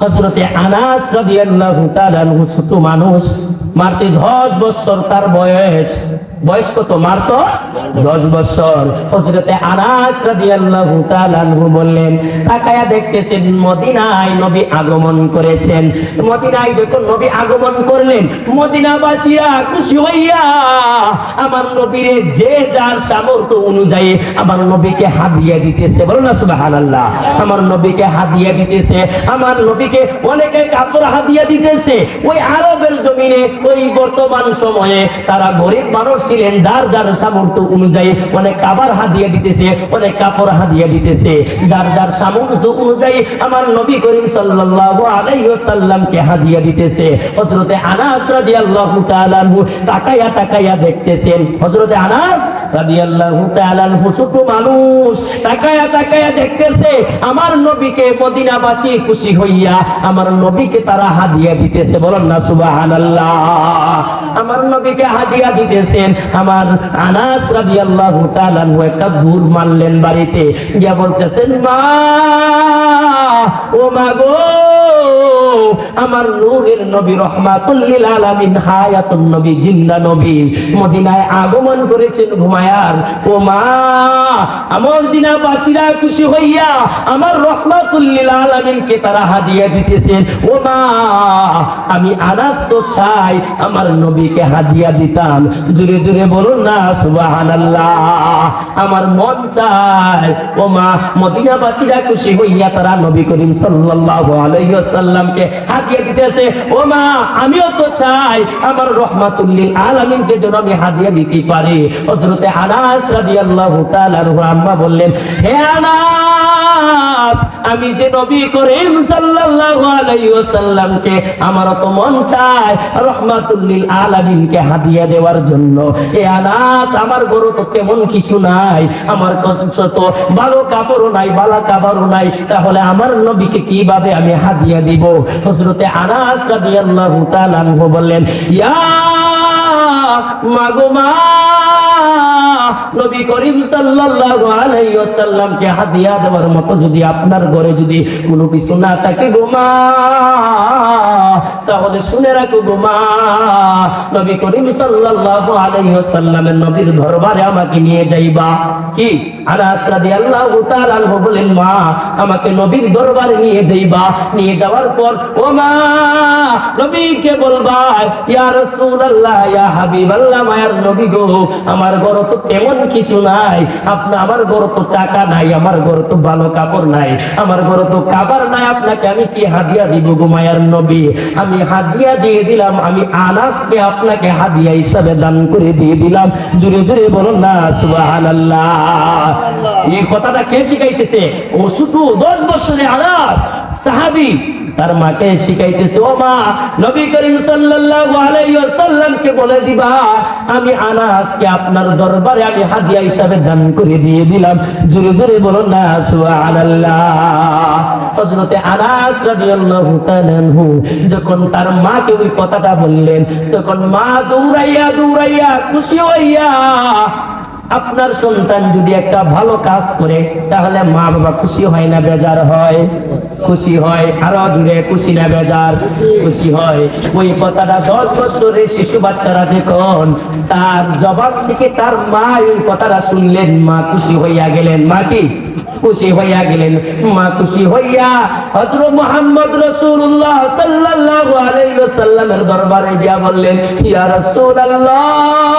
হজরতে আনাস রাদিয়াল্লাহু তাআলা ছোট মানুষ মাটি 10 বছর তার বয়স। বয়স কত মারতো দশ বছর। হজরতে আনাস রাদিয়াল্লাহু তাআলা বললেন, তাকায়া দেখতেছেন মদিনায় নবী আগমন করেছেন। মদিনায় যখন নবী আগমন করলেন, মদিনাবাসীরা খুশি হইয়া, আমার নবীরে যে যার সামর্থ্য অনুযায়ী আমার নবীকে হাদিয়া দিতেছে। বলো না সুবহানাল্লাহ, আমার নবীকে হাদিয়া দিতেছে। আমার নবীকে অনেকে কাপড় হাদিয়া দিতেছে। ওই আরবের জমিনে ওই বর্তমান সময়ে তারা গরিব মানুষ ছিলেন যার যার সামর্থ্য অনুযায়ী অনেক কাবার হাদিয়া দিতেছে, অনেক কাপড় হাদিয়া দিতেছে। যার যার সামর্থ্য অনুযায়ী আমার নবী করিম সাল্লাল্লাহু আলাইহি ওয়াসাল্লামকে হাদিয়া দিতেছে। হযরতে আনাস রাদিয়াল্লাহু তাআলা তাকায়া তাকায়া দেখতেছেন। হযরতে আনাস রাদিয়াল্লাহু তাআলা ছোট মানুষ, তাকায়া তাকায়া দেখতেছে, আমার নবীকে মদিনাবাসী খুশি হইয়া আমার নবীকে তারা হাদিয়া দিতেছে। বলেন না, সুবহানাল্লাহ। আমার নবীকে হাদিয়া দিতেছেন। আমার আনাস রাদিয়াল্লাহু তাআলা একটা দূর মারলেন বাড়িতে। গিয়া বলতেছেন, মা, ও মা গো, আমার নূরের নবী রহমাতুল লিল আলামিন হায়াতুন নবী জিন্দা নবী, মদিনায় আগমন করেছেন ঘুমায়ার ও মা, আমার দিনাবাসীরা খুশি হইয়া আমার রহমাতুল লিল আলামিনকে তারা হাদিয়া দিতেছেন। ও মা, আমি আনাস তো চাই, আমার নবীকে হাদিয়া দিতাম। জুড়ে জুড়ে বলুন না, সুবহানাল্লাহ। আমার মন চায়। ও মা, মদিনাবাসীরা খুশি হইয়া তারা নবী করিম সাল্লাল্লাহু আলাইহি ওয়াসাল্লামকে হাদিয়া দিতেছে। ও মা, আমিও তো চাই, আমার রহমাতুল্লিল আলামিনকে যেন আমি হাদিয়া দিতে পারি। হযরতে আনাস রাদিয়াল্লাহু তাআলা আম্মা বললেন, হে আনাস আমি যে নবী করিম সাল্লাল্লাহু আলাইহি ওয়াসাল্লামকে, আমার তো মন চায় রহমাতুল্লিল আলামিনকে হাদিয়া দেওয়ার জন্য। এ আনাস আমার গরু তো তেমন কিছু নাই, আমার কাছে তো ভালো কাপড়ও নাই, বালা কাপড়ও নাই, তাহলে আমার নবীকে কীভাবে আমি হাদিয়া দিব? হযরতে আনাস রাদিয়াল্লাহু তাআলা বললেন, ইয়া, মাগো মা নবী করিম সাল্লাল্লাহু আলাইহি ওয়াসাল্লামকে হাদিয়া দেওয়ার মতো যদি আপনার ঘরে যদি কোনো কিছু না থাকে তাহলে শুনে রাখো নবী করিম সাল্লাল্লাহু আলাইহি ওয়াসাল্লামের নবীর দরবারে আমাকে নিয়ে যাইবা। কি? আনাস রাদিয়াল্লাহু তাআলা বলেন, মা, আমাকে নবীর দরবারে নিয়ে যাইবা। নিয়ে যাওয়ার পর, ও মা নবীকে বলবা, ইয়া রাসূলুল্লাহ, ইয়া হাবিবাল্লাহ, মায়ার নবী গো, আমার ঘর তো তেমন কিছু নাই। আপনি আমার ঘর তো টাকা নাই আমার ঘর তো ভালো কাপড় নাই আমার ঘর তো কাবার নাই আপনাকে আমি কি হাদিয়া দিব গো মায়ার নবী? আমি হাদিয়া দিয়ে দিলাম আমি আনাসকে আপনাকে হাদিয়া হিসাবে দান করে দিয়ে দিলাম। জুড়ে জুড়ে বলুন না সুবহানাল্লাহ। এই কথাটা কে শিখাইতেছে? ও শুধু দশ বছরে আনাস সাহাবি তার মাকে শিখাইতেছে, ও মা, নবী করিম সাল্লাল্লাহু আলাইহি ওয়াসাল্লামকে বলে দিবা, আমি আনাসকে আপনার দরবারে আমি হাদিয়া হিসাবে দান করে দিয়ে দিলাম। জোরে জোরে বলুন না, সুবহানাল্লাহ। হযরতে আনাস রাদিয়াল্লাহু তাআলা যখন তার মাকে ওই কথাটা বললেন, তখন মা দৌড়াইয়া দৌড়াইয়া খুশি হইয়া আপনার সন্তান যদি একটা ভালো কাজ করে, তাহলে মা বাবা খুশি হয় না, বেজার হয়। খুশি হয়, আরও জুড়ে খুশি না, বেজার। খুশি হয়। ওই কথাটা দশ বছরের শিশু বাচ্চারা যখন তার জবাব থেকে তার মা ওই কথাটা শুনলেন, মা খুশি হইয়া গেলেন। মা কি? খুশি হইয়া গেলেন। মা খুশি হইয়া হযরত মুহাম্মদ রাসূলুল্লাহ সাল্লাল্লাহু আলাইহি ওয়াসাল্লামের দরবারে গিয়া বললেন, ইয়া রাসূলুল্লাহ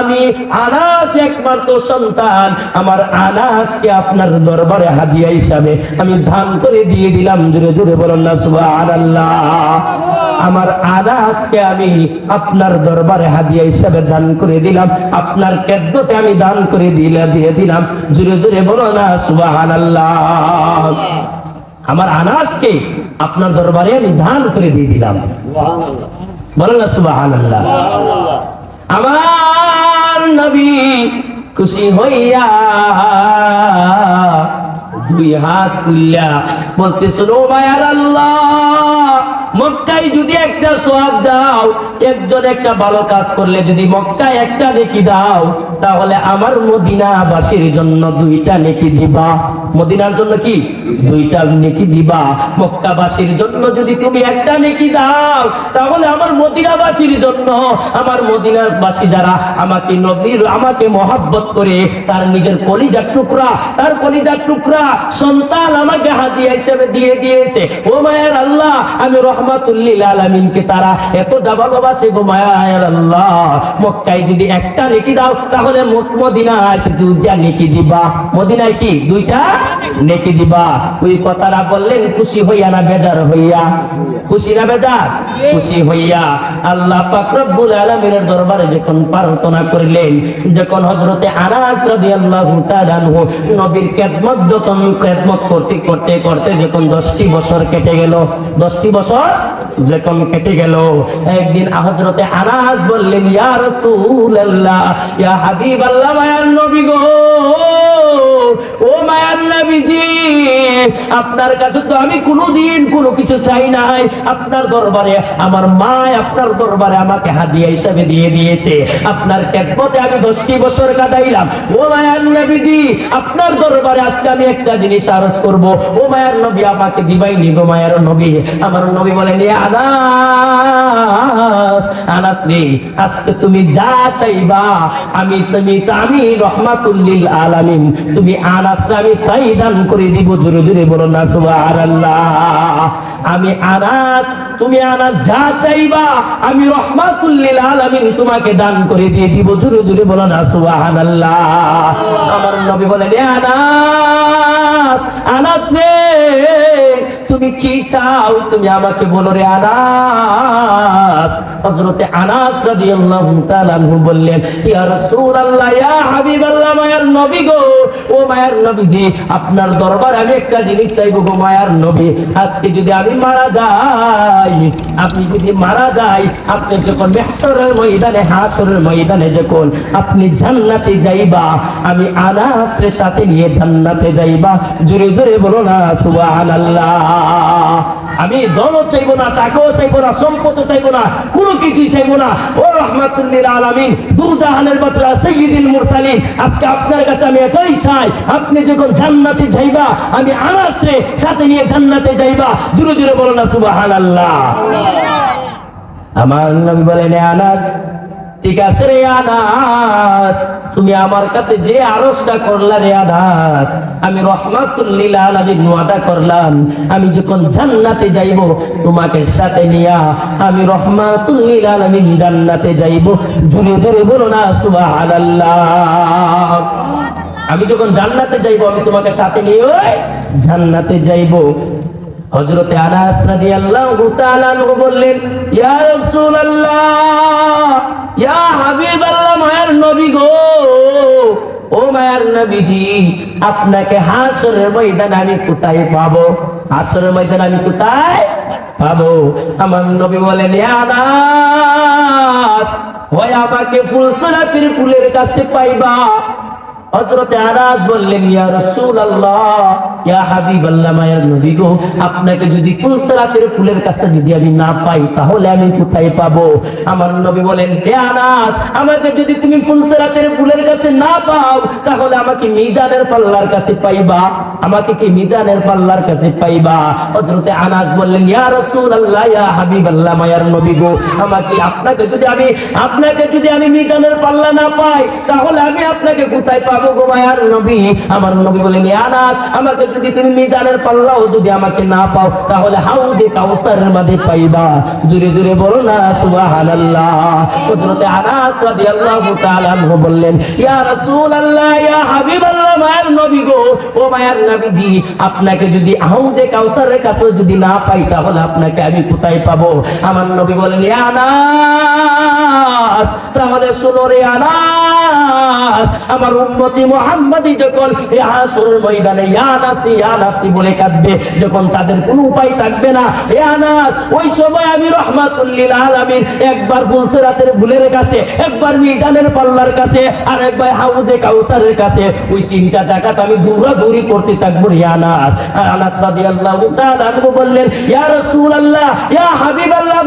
আমি আনাস একমাত্র সন্তান। আমার আনাসকে আপনার দরবারে হাদিয়া হিসাবে আমি দান করে দিয়ে দিলাম। জোরে জোরে বলেন না সুবহানাল্লাহ। আমার আনাসকে আমি আপনার দরবারে হাদিয়া হিসাবে দান করে দিলাম। আপনার কেদ্রতে আমি দান করে দিলে দিয়ে দিলাম। জোরে জোরে বলো না সুবহানাল্লাহ। আমার আনাসকে আপনার দরবারে আমি দান করে দিয়ে দিলাম। বলো না সুবহানাল্লাহ। আমার নবী খুশি হইয়া দুই হাত তুললা বলতেছিল, ও মায়ার আল্লাহ, মক্কায় যদি একটা সোয়াব যাও, একজন একটা ভালো কাজ করলে যদি মক্কায় একটা নেকি দাও, তাহলে আমার মদিনাবাসীর জন্য দুইটা নেকি দিবা। মদিনার জন্য কি? দুইটা নেকি দিবা। মক্কাবাসীর জন্য যদি তুমি একটা নেকি দাও, তাহলে আমার মদিনাবাসীর জন্য, আমার মদিনাবাসী যারা আমাকে নবীর, আমাকে মহাব্বত করে, তার নিজের কলিজার টুকরা, তার কলিজার টুকরা সন্তান আমাকে হাতিয়া হিসেবে দিয়ে দিয়েছে। ও মায়ের আল্লাহ, আমি রহমাতুল্লিল আলামিনকে তারা এতটা ভালোবাসে গো মায়ের আল্লাহ। মক্কায় যদি একটা নেকি দাও, তাহলে মদিনায় দুইটা নেকি দিবা। মদিনায় কি? দুইটা? নেকি দিবা? ওই কথাটা বললেন, খুশি হইয়া না বেজার হইয়া? খুশি না বেজার? খুশি হইয়া। আল্লাহ পাক রব্বুল আলামিনের দরবারে যখন প্রার্থনা করলেন, যখন হযরতে আনাস রাদিয়াল্লাহু তাআলা নবীর খেদমত যখন খেদমত করতে করতে করতে যখন 10টি বছর কেটে গেল 10টি বছর যখন কেটে গেল, একদিন হযরতে আনাস বললেন, ইয়া রাসূলুল্লাহ, ইয়া হাবিবাল্লাহ, মায়ার নবী গো, ও আপনার কাছে তো আমি কোনোদিন কোনো কিছু চাই নাই। আপনার দরবারে, আমার মা আপনার দরবারে আমাকে হাদিয়া হিসাবে দিয়ে দিয়েছে। আপনার খেদমতে আমি দশটি বছর কাটাইলাম। ও মায়ার নবীজি আপনার দরবারে আজকে আমি একটা জিনিস আরজ করব। ও মায়ার নবী আমাকে দিবাই নিব মায়ার নবী। আমার নবী বলেন, "এ আনাস আনাস রে, আজকে তুমি যা চাইবা, আমি তুমি আমি রহমাতুল্লিল আলামিন, তুমি আনাস আমি তাই দান করে দিব, জোরে জোরে বলো না, সুবহানাল্লাহ। আমি আনাস, তুমি আনাস, যা চাইবা, আমি রহমাতুল্লিল আলামিন তোমাকে দান করে দিয়ে দিব, জোরে জোরে বলো না, সুবহানাল্লাহ। আমার নবী বলেন আনাস আনাস রে, তুমি কি চাও? তুমি আমাকে বলো রে, আনাস হযরতে আনাস রাদিয়াল্লাহু তাআলা বললেন, ইয়া রাসূলুল্লাহ, ইয়া হাবিবাল্লাহ, মায়ার নবী গো, ও মায়ার আপনার দরবার আমি একটা জিনিস চাইব গো, মায়ার নবী। আজকে যদি আমি মারা যাই, আপনি যদি মারা যাই, আপনি যখন মেহশরের ময়দানে হাসরের ময়দানে যখন আপনি জান্নাতে যাইবা, আমি আনাসের সাথে নিয়ে জান্নাতে যাইবা। জোরে জোরে বলো না, সুবহানাল্লাহ। আমি দলত চাইব না টাকাও চাইব না সম্পদ চাইব না কোনো কিছু চাইব না। ও রহমাতুল্লিল আমি দু জাহানের বাচ্চা সেইদিন মুরসালি আজকে আপনার কাছে আমি এটাই চাই আপনি যখন জান্নাতে যাইবা আমি আনাসে সাথে নিয়ে জান্নাতে যাইবা। জুড়ে জুড়ে বলো না সুবহানাল্লাহ। আমার নবী বলেন আনাস ঠিক আছে রে আনাস? তুমি আমার কাছে যে আরসটা করলা রে আনাস, আমি রহমাতুল্লিল আলামিন করলাম। আমি যখন জান্নাতে যাইব, তোমাকে সাথে নিয়া আমি রহমাতুল্লিল আলামিন জান্নাতে যাইব। জোরে জোরে বলো না, সুবহানাল্লাহ। আমি যখন জান্নাতে যাইব, আমি তোমাকে সাথে নিয়ে জান্নাতে যাইব। হযরতে আনাস তাআলা আনহু বললেন, ইয়া রাসূলুল্লাহ, ইয়া হাবিবাল্লাহ, মায়ের নবী গো। ও মায়ের নবীজি, আপনাকে হাসরের ময়দানে আমি কোথায় পাবো? হাসরের ময়দানে আমি কোথায় পাবো? আমার নবী বলেন আনাস, হয় আমাকে ফুলসরাতির ফুলের কাছে পাইবা। হযরতে আনাস বললেন, ইয়া রাসূলুল্লাহ, ইয়া হাবিবাল্লাহ, মায়ের নবী গো, আপনাকে যদি ফুলসরাতের ফুলের কাছে যদি আমি না পাই, তাহলে আমি কোথায় পাবো? আমার নবী বলেন হে আনাস, আমাকে যদি তুমি ফুলসরাতের ফুলের কাছে না পাও, তাহলে আমাকে মিজানের পাল্লার কাছে পাইবা। আমাকে কি মিজানের পাল্লার কাছে পাইবা? হযরতে আনাস বললেন, ইয়া রাসূলুল্লাহ, ইয়া হাবিবাল্লাহ, মায়ের নবী গো, আমাকে আপনাকে যদি আমি, আপনাকে যদি আমি মিজানের পাল্লা না পাই, তাহলে আমি আপনাকে কোথায় পাবো? গো মায়ার নবী আমার নবী বলেন আনাস আমাকে যদি তুমি মিজানের পাল্লাও যদি আমাকে না পাও, তাহলে হাউজে পাইবা? বলো না হযরতে আনাস রাদিয়াল্লাহু তাআলা বললেন, ইয়া রাসূলুল্লাহ, ইয়া হাবিবাল্লাহ নবী গো, ও মায়ার নবীজি, আপনাকে যদি হাউজে কাউসারের কাছে যদি না পাই, তাহলে আপনাকে আমি কোথায় পাবো? আমার নবী বলেন, ইয়া আনাস তাহলে শুনো রে আনাস আনাস আমার যখন ময়দানে, ইয়া ইয়া বলে কাঁদবে, যখন তাদের কোনো উপায় থাকবে না ওই সময় আমি ভুলের কাছে, একবার মিজানের পাল্লার কাছে, আর একবার হাউজে কাউসারের কাছে, ওই তিনটা আমি করতে থাকব রে আনাস বললেন, ইয়া রাসূলুল্লাহ, ইয়া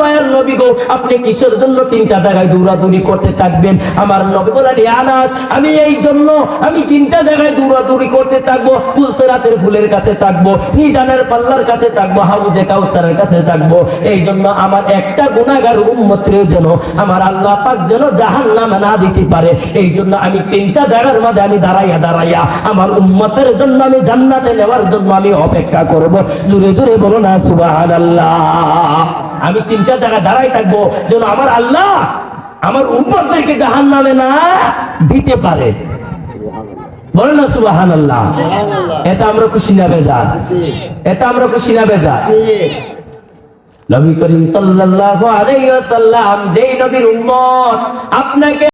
মায়ের নবী গো, আপনি কিসের জন্য তিনটা জায়গায় দৌড়াদৌড়ি করতে থাকবেন? আমার নবী বলেন ইয়া আনাস আমি এই জন্য আমি তিনটা জায়গায় দৌড়াদৌড়ি করতে থাকব, ফুলসেরাতের ফুলের কাছে থাকব মিজানের পাল্লার কাছে থাকব, হাউজে কাউসারের কাছে থাকব। এই জন্য আমার একটা গুণাগার উম্মতের যেন আমার আল্লাহ পাক যেন জাহান্নাম না দিতে পারে। এই জন্য আমি তিনটা জায়গার মধ্যে আমি দাঁড়াইয়া দাঁড়াইয়া আমার উম্মতের জন্য আমি জান্নাতে নেওয়ার জন্য আমি অপেক্ষা করব। জুড়ে জুড়ে বলো না, সুবহানাল্লাহ। আমি তিনটা জায়গায় দাঁড়াই থাকব, যেন আমার আল্লাহ আমার উম্মতদেরকে জাহান্নামে না দিতে পারে। বলো না সুবহানাল্লাহ। এটা আমরা খুশি না বেজা এটা আমরা খুশি না বেজা নবী করিম সাল্লাল্লাহু আলাইহি ওয়াসাল্লাম যেই নবীর উম্মত আপনাকে